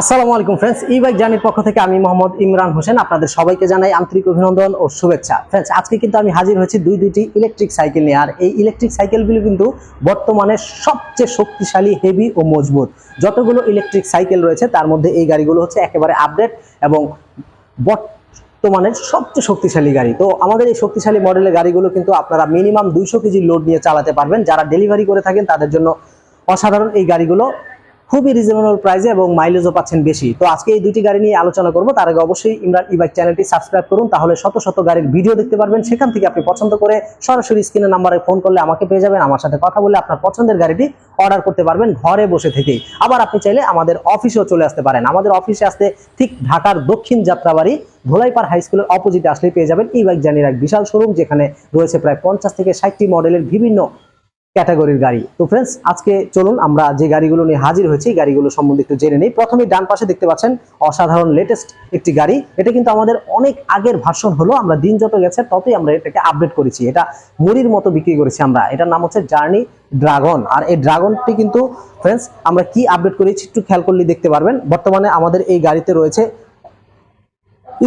আসসালামু আলাইকুম ফ্রেন্ডস ই বাইক জার্নির পক্ষ থেকে আমি মোহাম্মদ ইমরান হোসেন আপনাদের সবাইকে জানাই আন্তরিক অভিনন্দন ও শুভেচ্ছা। ফ্রেন্ডস আজকে কিন্তু আমি হাজির হয়েছি দুই দুইটি ইলেকট্রিক সাইকেল নিয়ে। আর এই ইলেকট্রিক সাইকেলগুলো কিন্তু বর্তমানে সবচেয়ে শক্তিশালী হেভি ও মজবুত। যতগুলো ইলেকট্রিক সাইকেল রয়েছে, তার মধ্যে এই গাড়িগুলো হচ্ছে একেবারে আপডেট এবং বর্তমানের সবচেয়ে শক্তিশালী গাড়ি। তো আমাদের এই শক্তিশালী মডেলের গাড়িগুলো কিন্তু আপনারা মিনিমাম দুইশো কেজি লোড নিয়ে চালাতে পারবেন। যারা ডেলিভারি করে থাকেন, তাদের জন্য অসাধারণ এই গাড়িগুলো। খুবই রিজনেবল প্রাইসে এবং মাইলেজও পাচ্ছেন বেশি। তো আজকে এই দুটি গাড়ি নিয়ে আলোচনা করব। তার আগে অবশ্যই ইমরান ই বাইক চ্যানেলটি সাবস্ক্রাইব করুন, তাহলে শত শত গাড়ির ভিডিও দেখতে পারবেন। সেখান থেকে আপনি পছন্দ করে সরাসরি স্ক্রিনের নাম্বারে ফোন করলে আমাকে পেয়ে যাবেন। আমার সাথে কথা বলে আপনার পছন্দের গাড়িটি অর্ডার করতে পারবেন ঘরে বসে থেকেই। আবার আপনি চাইলে আমাদের অফিসেও চলে আসতে পারেন। আমাদের অফিসে আসতে ঠিক ঢাকার দক্ষিণ যাত্রাবাড়ি, ধোলাইপাড় হাই স্কুলের অপোজিটে আসলে পেয়ে যাবেন ই বাইক জানির এক বিশাল শোরুম যেখানে রয়েছে প্রায় পঞ্চাশ থেকে ষাটটি মডেলের বিভিন্ন ক্যাটাগরির গাড়ি। তো ফ্রেন্ডস আজকে চলুন আমরা যে গাড়িগুলো নিয়ে হাজির হয়েছি গাড়িগুলো সম্বন্ধে একটু জেনে নেই। প্রথমে ডান পাশে দেখতে পাচ্ছেন অসাধারণ লেটেস্ট একটি গাড়ি। এটা কিন্তু আমাদের অনেক আগের ভার্সন হলো, আমরা দিন যত গেছে ততই আমরা এটাকে আপডেট করেছি। এটা মুড়ির মতো বিক্রি করেছি আমরা। এটার নাম হচ্ছে জার্নি ড্রাগন আর এই ড্রাগনটি কিন্তু ফ্রেন্ডস আমরা কি আপডেট করেছি একটু খেয়াল করলে দেখতে পারবেন। বর্তমানে আমাদের এই গাড়িতে রয়েছে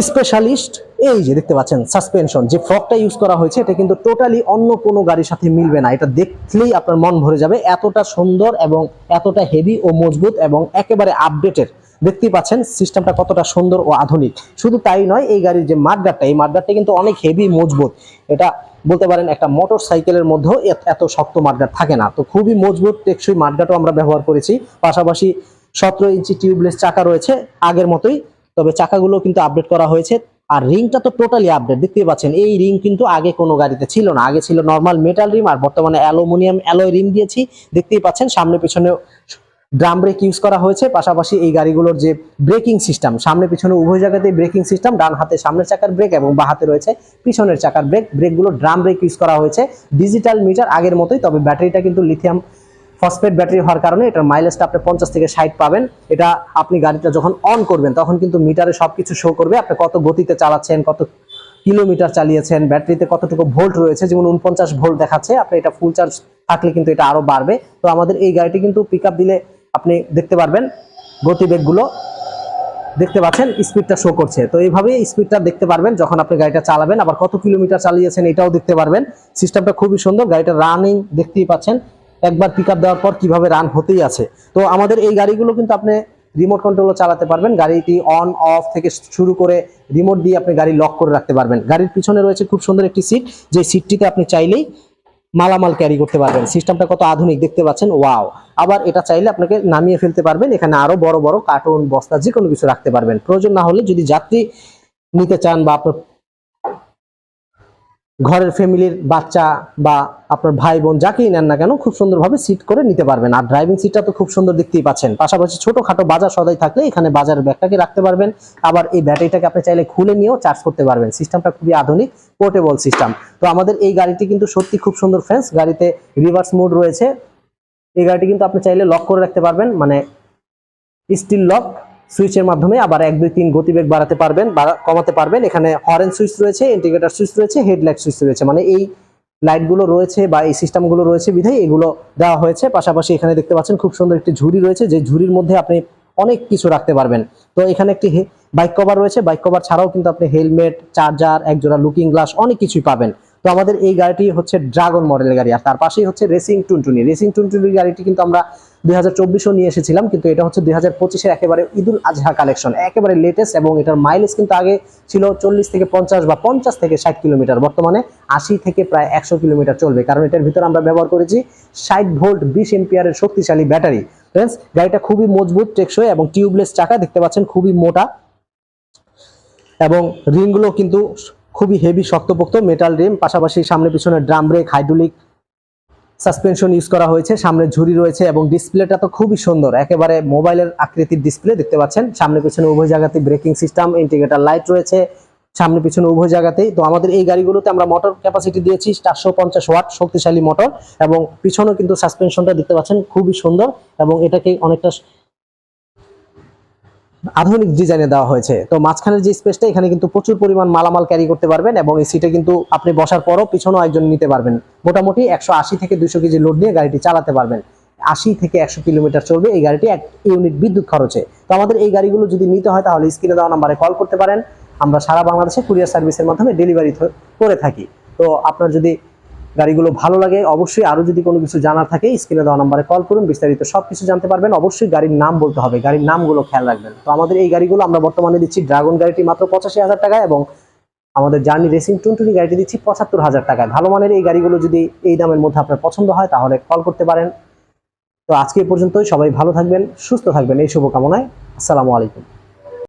স্পেশালিস্ট, এই যে দেখতে পাচ্ছেন সাসপেনশন যে ফ্রকটা ইউজ করা হয়েছে, এটা কিন্তু টোটালি অন্য কোনো গাড়ির সাথে মিলবে না। এটা দেখলেই আপনার মন ভরে যাবে। এতটা সুন্দর এবং এতটা হেভি ও মজবুত এবং একেবারে আপডেটেড দেখতেই পাচ্ছেন সিস্টেমটা কতটা সুন্দর ও আধুনিক। শুধু তাই নয়, এই গাড়ির যে মাঠগাটটা এই মাঠগাটটা কিন্তু অনেক হেভি মজবুত। এটা বলতে পারেন একটা মোটর সাইকেলের মধ্যেও এত- শক্ত মাঠগাট থাকে না। তো খুবই মজবুত, টেকসই মাঠগাটও আমরা ব্যবহার করেছি। পাশাপাশি সতেরো ইঞ্চি টিউবলেস চাকা রয়েছে, আগের মতোই। তবে চাকাগুলো কিন্তু আপডেট করা হয়েছে। আর রিংটা তো টোটালি আপডেট দেখতেই পাচ্ছেন। এই রিং কিন্তু আগে কোনো গাড়িতে ছিল না। আগে ছিল নর্মাল মেটাল রিম, আর বর্তমানে অ্যালুমিনিয়াম অ্যালয় রিম দিয়েছি। দেখতেই পাচ্ছেন, সামনে পিছনে ড্রাম ব্রেক ইউজ করা হয়েছে। পাশাপাশি এই গাড়িগুলোর যে ব্রেকিং সিস্টেম সামনে পিছনে উভয় জায়গাতেই ব্রেকিং সিস্টেম ডান হাতে সামনের চাকার ব্রেক এবং বা হাতে রয়েছে পিছনের চাকার ব্রেক ব্রেকগুলো ড্রাম ব্রেক ইউজ করা হয়েছে। ডিজিটাল মিটার আগের মতোই, তবে ব্যাটারিটা কিন্তু লিথিয়াম ফসফেট ব্যাটারি হওয়ার কারণে এটার মাইলেজটা আপনি পঞ্চাশ থেকে ষাট পাবেন। এটা আপনি গাড়িটা যখন অন করবেন, তখন কিন্তু মিটারে সবকিছু শো করবে। আপনি কত গতিতে চালাচ্ছেন, কত কিলোমিটার চালিয়েছেন, ব্যাটারিতে কতটুকু ভোল্ট রয়েছে, যেমন উনপঞ্চাশ ভোল্ট দেখাচ্ছে, আপনি এটা ফুল চার্জ থাকলে কিন্তু এটা আরও বাড়বে। তো আমাদের এই গাড়িটি কিন্তু পিক দিলে আপনি দেখতে পারবেন গতিবেগগুলো। দেখতে পাচ্ছেন স্পিডটা শো করছে। তো এইভাবে স্পিডটা দেখতে পারবেন যখন আপনি গাড়িটা চালাবেন। আবার কত কিলোমিটার চালিয়েছেন এটাও দেখতে পারবেন। সিস্টেমটা খুবই সুন্দর গাড়িটা রানিং দেখতেই পাচ্ছেন। একবার পিক দেওয়ার পর কীভাবে রান হতেই আছে। তো আমাদের এই গাড়িগুলো কিন্তু আপনি রিমোট কন্ট্রোলও চালাতে পারবেন। গাড়িটি অন অফ থেকে শুরু করে রিমোট দিয়ে আপনি গাড়ি লক করে রাখতে পারবেন। গাড়ির পিছনে রয়েছে খুব সুন্দর একটি সিট যে সিটটিতে আপনি চাইলেই মালামাল ক্যারি করতে পারবেন। সিস্টেমটা কত আধুনিক, দেখতে পাচ্ছেন? ওয়াও আবার এটা চাইলে আপনাকে নামিয়ে ফেলতে পারবেন। এখানে আরও বড় বড় কার্টুন বস্তা যে কোনো কিছু রাখতে পারবেন। প্রয়োজন না হলে যদি যাত্রী নিতে চান বা আপনার ঘরের ফ্যামিলির বাচ্চা বা আপনার ভাই বোন যাকেই নেন না কেন, খুব সুন্দরভাবে সিট করে নিতে পারবেন। আর ড্রাইভিং সিটটা তো খুব সুন্দর দেখতেই পাচ্ছেন। পাশাপাশি ছোটখাটো বাজার সদাই থাকলে এখানে বাজারের ব্যাগটাকে রাখতে পারবেন। আবার এই ব্যাটারিটাকে আপনি চাইলে খুলে নিয়েও চার্জ করতে পারবেন। সিস্টেমটা খুবই আধুনিক পোর্টেবল সিস্টেম তো আমাদের এই গাড়িটি কিন্তু সত্যি খুব সুন্দর ফ্রেন্স গাড়িতে রিভার্স মোড রয়েছে। এই গাড়িটি কিন্তু আপনি চাইলে লক করে রাখতে পারবেন। মানে স্টিল লক সুইচের মাধ্যমে আবার এক, দুই, তিন গতিবেগ বাড়াতে পারবেন কমাতে পারবেন। এখানে হরেন সুইচ রয়েছে, ইন্টিগ্রেটার সুইচ রয়েছে, হেডলাইট সুইচ রয়েছে। মানে এই লাইটগুলো রয়েছে বা এই সিস্টেমগুলো রয়েছে বিধায় এগুলো দেওয়া হয়েছে। পাশাপাশি এখানে দেখতে পাচ্ছেন খুব সুন্দর একটি ঝুড়ি রয়েছে, যে ঝুড়ির মধ্যে আপনি অনেক কিছু রাখতে পারবেন। তো এখানে একটি বাইক কভার রয়েছে, বাইক কভার ছাড়াও কিন্তু আপনি হেলমেট, চার্জার, একজোড়া লুকিং গ্লাস অনেক কিছুই পাবেন। তো আমাদের এই গাড়িটি হচ্ছে ড্রাগন মডেলের গাড়ি, আর তার পাশেই হচ্ছে রেসিং টুনটুনি রেসিং টুনটুনি গাড়িটি কিন্তু আমরা দুই হাজার নিয়ে এসেছিলাম, কিন্তু এটা হচ্ছে দুই হাজার একেবারে ঈদুল আজহা কালেকশন একেবারে লেটেস্ট এবং এটার মাইলেজ কিন্তু আগে ছিল চল্লিশ থেকে পঞ্চাশ বা পঞ্চাশ থেকে ষাট কিলোমিটার, বর্তমানে আশি থেকে প্রায় একশো কিলোমিটার চলবে, কারণ এটার ভিতরে আমরা ব্যবহার করেছি ষাট ভোল্ট, বিশ এম্পিয়ারের শক্তিশালী ব্যাটারি। ফ্রেন্ডস গাড়িটা খুবই মজবুত, টেকসই এবং টিউবলেস চাকা, দেখতে পাচ্ছেন, খুবই মোটা এবং রিংগুলো কিন্তু খুবই হেভি শক্তপোক্ত মেটাল রিম পাশাপাশি সামনে পিছনে drum brake hydraulic suspension use করা হয়েছে, সামনে ঝুড়ি রয়েছে এবং ডিসপ্লেটা তো খুবই সুন্দর। একেবারে মোবাইলের আকৃতির ডিসপ্লে দেখতে পাচ্ছেন। সামনে পিছনে উভয় জায়গাতে ব্রেকিং সিস্টেম ইন্ডিকেটার লাইট রয়েছে, সামনে পিছনে উভয় জায়গাতেই। তো আমাদের এই গাড়িগুলোতে আমরা মোটর ক্যাপাসিটি দিয়েছি চারশো পঞ্চাশ ওয়াট শক্তিশালী মোটর এবং পিছনেও কিন্তু সাসপেনশনটা দেখতে পাচ্ছেন, খুবই সুন্দর এবং এটাকে অনেকটা আধুনিক ডিজাইনে দেওয়া হয়েছে। তো মাঝখানের যে স্পেসটা এখানে কিন্তু প্রচুর পরিমাণ মালামাল ক্যারি করতে পারবেন এবং এই সিটে কিন্তু আপনি বসার পরও পিছনেও একজন নিতে পারবেন। মোটামুটি একশো আশি থেকে দুশো কেজি লোড নিয়ে গাড়িটি চালাতে পারবেন। আশি থেকে একশো কিলোমিটার চলবে এই গাড়িটি এক ইউনিট বিদ্যুৎ খরচে। তো আমাদের এই গাড়িগুলো যদি নিতে হয়, তাহলে স্ক্রিনে দেওয়া নাম্বারে কল করতে পারেন। আমরা সারা বাংলাদেশে কুরিয়ার সার্ভিসের মাধ্যমে ডেলিভারি করে থাকি। তো আপনার যদি গাড়িগুলো ভালো লাগে, অবশ্যই আরও যদি কোনো কিছু জানার থাকে, স্ক্রিনে দেওয়া নাম্বারে কল করুন, বিস্তারিত সব কিছু জানতে পারবেন। অবশ্যই গাড়ির নাম বলতে হবে, গাড়ির নামগুলো খেয়াল রাখবেন। তো আমাদের এই গাড়িগুলো আমরা বর্তমানে দিচ্ছি ড্রাগন গাড়িটি মাত্র পঁচাশি হাজার টাকা এবং আমাদের জার্নি রেসিং টুনটুনি গাড়িটি দিচ্ছি পঁচাত্তর হাজার টাকায়। ভালো মানের এই গাড়িগুলো যদি এই দামের মধ্যে আপনার পছন্দ হয়, তাহলে কল করতে পারেন। তো আজকে পর্যন্তই, সবাই ভালো থাকবেন, সুস্থ থাকবেন, এই শুভকামনায়। আসসালামু আলাইকুম।